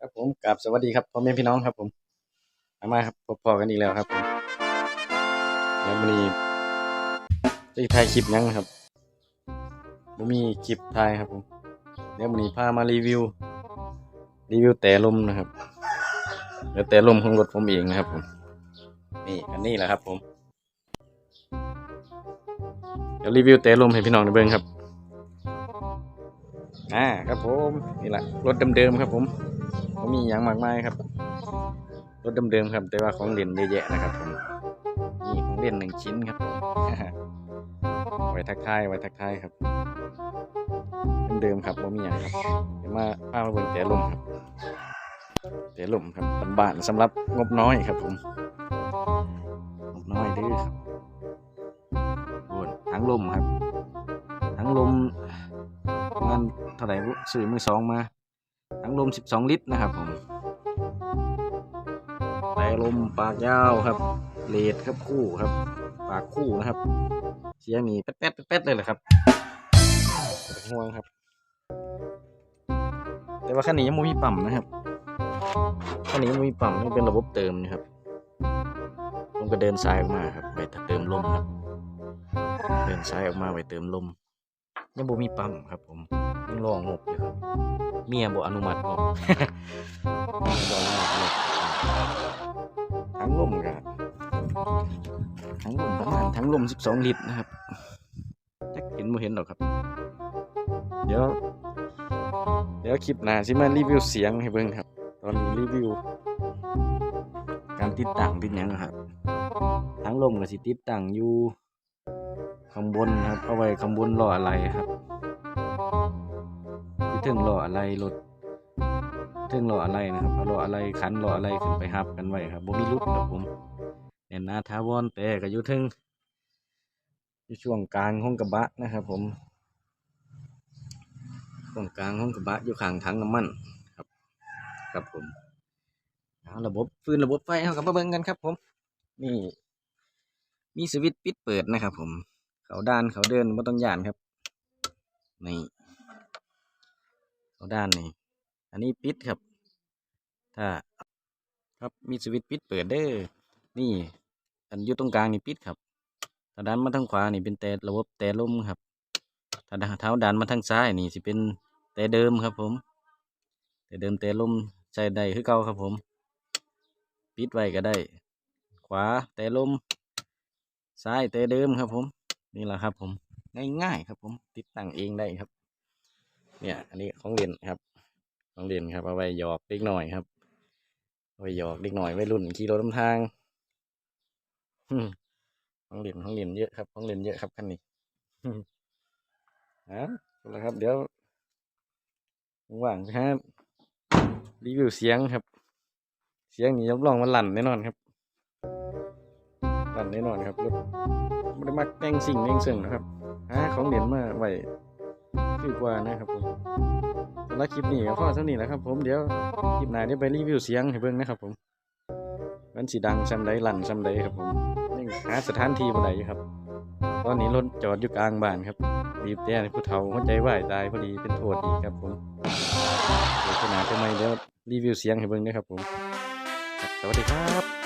ครับผมกราบสวัสดีครับพ่อแม่พี่น้องครับผมมาครับพบพอกันอีกแล้วครับผมแล้ววันนี้จะถ่ายคลิปยังครับผมมีคลิปถ่ายครับผมเดี๋ยววันนี้พามารีวิว รีวิวแต่ลมนะครับแล้วแต่ลมของรถผมเองนะครับผมนี่อันนี้แหละครับ ผมเดี๋ยวรีวิวแต่ลมให้พี่น้องได้เบิ่งครับอ่าครับผมนี่แหละรถเดิมๆครับผม ก็มีอย่างมากมายครับ รถเดิมๆครับ แต่ว่าของเล่นเยอะแยะนะครับผมนี่ของเล่นหนึ่งชิ้นครับผมไว้ทักทายไว้ทักทายครับเดิมๆครับว่ามีอย่างครับเดี๋ยวมาพามาเบิ่งแต่ลมครับแต่ลมครับบ้านสำหรับงบน้อยครับผมงบน้อยดื้อครับโอนทั้งลมครับทั้งลมประมาณเท่าไหร่ซื้อมือสองมา ทั้งลม 12 ลิตรนะครับผมแต่ลมปากยาวครับเลดครับคู่ครับ ปากคู่นะครับ เสียงนี่แป๊ดแป๊ดแป๊ดเลยแหละครับห่วงครับ แต่ว่าคันนี้ยังไม่มีปั๊มนะครับคันนี้ยังไม่มีปั๊มนี่เป็นระบบเติมนะครับผมก็เดินซ้ายออกมาครับไปเติมลมครับ เดินซ้ายออกมาไปเติมลมยังบ่มีปั๊มครับ ผมยังรองบอยู่ครับ เมียบ่อนุมัติงบบ่อนุมัติงบทั้งลมกันทั้งลมประมาณทั้งลม 12 ลิตรนะครับจักเห็นบ่เห็นหรอกครับ เดี๋ยว เดี๋ยวคลิปหน้าสิมารีวิวเสียงให้เบิ่งครับ ตอนนี้รีวิว การติดตั้งติดหยังครับ ทั้งลมก็สิติดตั้งอยู่ข้างบนครับ เอาไว้ข้างบนล้ออะไรครับที่ ถึงล้ออะไรรถถึงล้ออะไรนะครับเอาล้ออะไรขันล้ออะไรขึ้นไปฮับกันไว้ครับบ่มีลุดครับผมแน่นหนาทาวอนแต่ก็อยู่ถึงอยู่ช่วงกลางห้องกระบะนะครับ ผมช่วงกลางห้องกระบะอยู่ข้างถังน้ำมันครับ ครับผมเอาระบบฟืนระบบไฟเขากับมาเบิ่งกันครับ ผม นี่ มีสวิตช์ปิดเปิดนะครับ ผม เขาด้านเขาเดินไม่ต้องย่านครับนี่ ด้านนี้อันนี้ปิดครับ ถ้าครับมีสวิตช์ปิดเปิดเด้อนี่อันอยู่ตรงกลางนี่ปิดครับถ้าดันมาทางขวานี่เป็นแต่ระบบแต่ลมครับถ้าเท้าดันมาทางซ้ายนี่สิเป็นแต่เดิมครับ ผม แต่เดิมแต่ลมใส่ได้คือเก่าครับผม ปิดไว้ก็ได้ ขวาแต่ลมซ้ายแต่เดิมครับผม นี่แหละครับผม ง่ายๆครับผม ติดตั้งเองได้ครับ เนี่ย อันนี้ของเล่นครับของเล่นครับเอาไว้หยอกเล็กหน่อยครับเอาไว้หยอกเล็กหน่อยไว้รุ่นขี่รถนำทางอืมของเล่นของเล่นเยอะครับของเล่นเยอะครับคันนี้อืมอะเอาละครับ เดี๋ยวว่างครับรีวิวเสียงครับ เสียงนี้รับรองว่าลั่นแน่นอนครับหลั่นแน่นอนครับรถไม่ได้มาแต่งสิ่งแต่งเสิ่งนะครับหาของเล่นมาไว้ คือกว่านะครับผมสำหรับคลิปนี้ก็พอเท่านี้แหละครับผมเดี๋ยวคลิปหน้าเดี๋ยวไปรีวิวเสียงให้เบิ่งนะครับผมมันสีดังซ้ำใดลั่นซ้ำใดครับผมยังหาสถานที่บ่ได้อยครับ ตอนนี้รถจอดอยู่กลางบ้านครับบีบแต่ผู้เฒ่าหัวใจวายตายพอดีเป็นโทษอีกครับผมเดี๋ยวขนาดทำไมเดี๋ยวรีวิวเสียงให้เบิ่งนะครับผม สวัสดีครับ